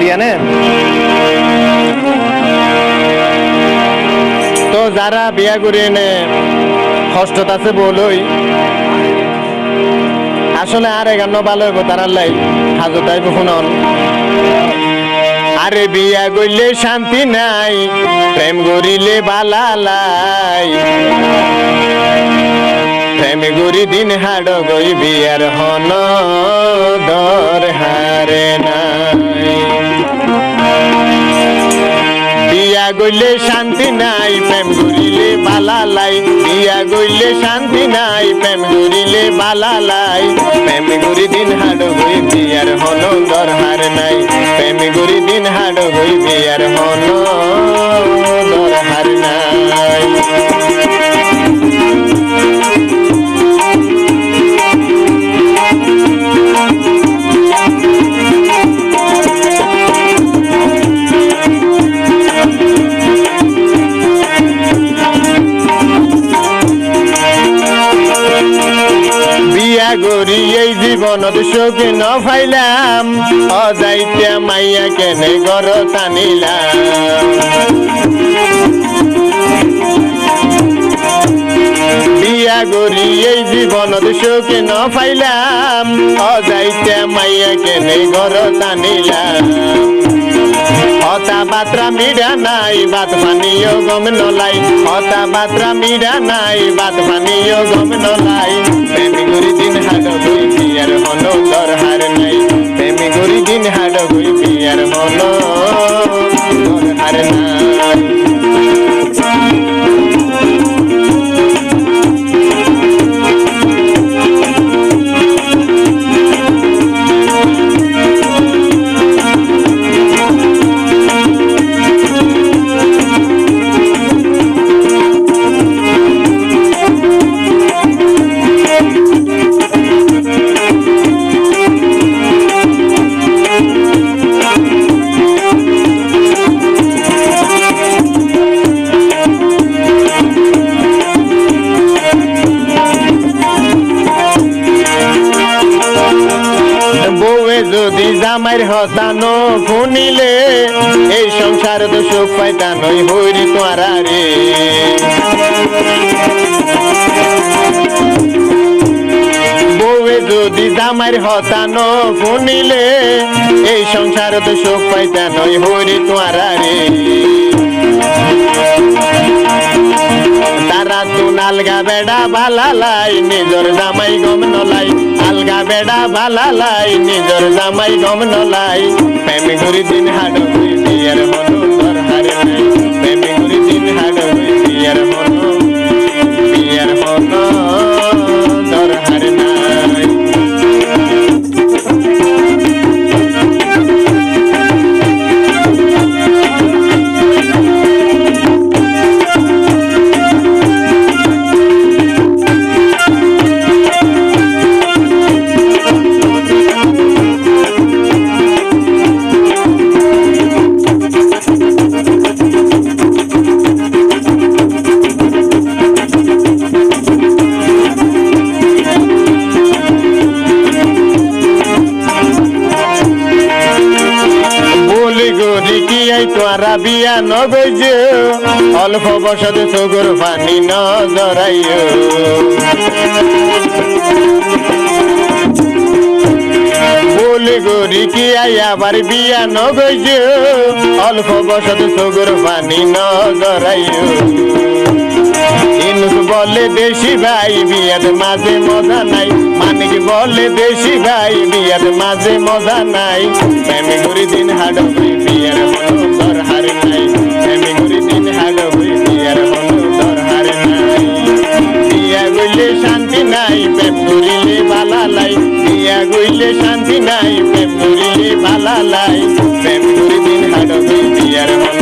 দিয়া তো যারা বিয়া করে এনে কষ্টত আছে বলই। আসলে আর এগান্ন ভালো হইব তারার লাই, হাজত শুনন আরে বিয়া গইলে শান্তি নাই, প্রেম গরিলে বালালাই প্রেম গরি দিন হাড গই বিয়ার হন দর হারে। গইলে শান্তি নাই, প্রেম গরিলে বালালাই। বিয়া গইলে শান্তি নাই, প্রেম গরিলে বালালাই। প্রেম ঘুরি দিন হাড গই বিয়ার হন দরহার নাই। প্রেম ঘুরি দিন হাড গই বিয়ার হন গরি, এই জীবনত সুখ ন ফাইলাম অজাইতে মাইয়া কেনে গর টানিলাম। বিয়া গরি, এই জীবনত সুখ ন ফাইলাম অজাইতে মাইয়া কেনে গর টানিলাম। বাত্রা মিডা নাই, বাত পানীয় গম নলাই। বাত্রা মিডা নাই, বাত পানীয় গম নলাই। প্রেমী গরি দিন হাত গই আর মন দরহার নাই। জামাইর হতানো শুনিলে, এই সংসার তো সুখ পাইতানই হইরি তোয়ারা রে। যদি জামাইর হতানো শুনিলে, এই সংসার তো সুখ পাইতানই হইরি তোয়ারা রে। আলগা বেড়া বালালাই, নিজর জামাই গম নলাই। আলগা বেড়া বালালাই, নিজর জামাই গম নলাই। প্রেম ঘুরি দিন হাড বিয়ের মনো তোরা বিয়া নগজ অল্প বসত চোখর পানি ন জরাইও বলি গরি কি আবার বিয়া নগজ অল্প বসত চোখর পানি ন জরাইও ইনুক বলে দেশি ভাই, বিয়ার মাঝে মজা নাই। নানিকে বলে দেশি গাই বিয়ার মাঝে মজা নাই। আমি ঘুরি দিন হাড় হই বিয়ার মনো দর হারে নাই। আমি ঘুরি দিন হাড় হই বিয়ার মনো দর হারে নাই। বিয়া গইলে শান্তি নাই, প্রেম ঘুরিলে বালা লাই। বিয়া গইলে শান্তি নাই, প্রেম ঘুরিলে বালা লাই। প্রেম ঘুরি দিন হাড় হই বিয়ার মনো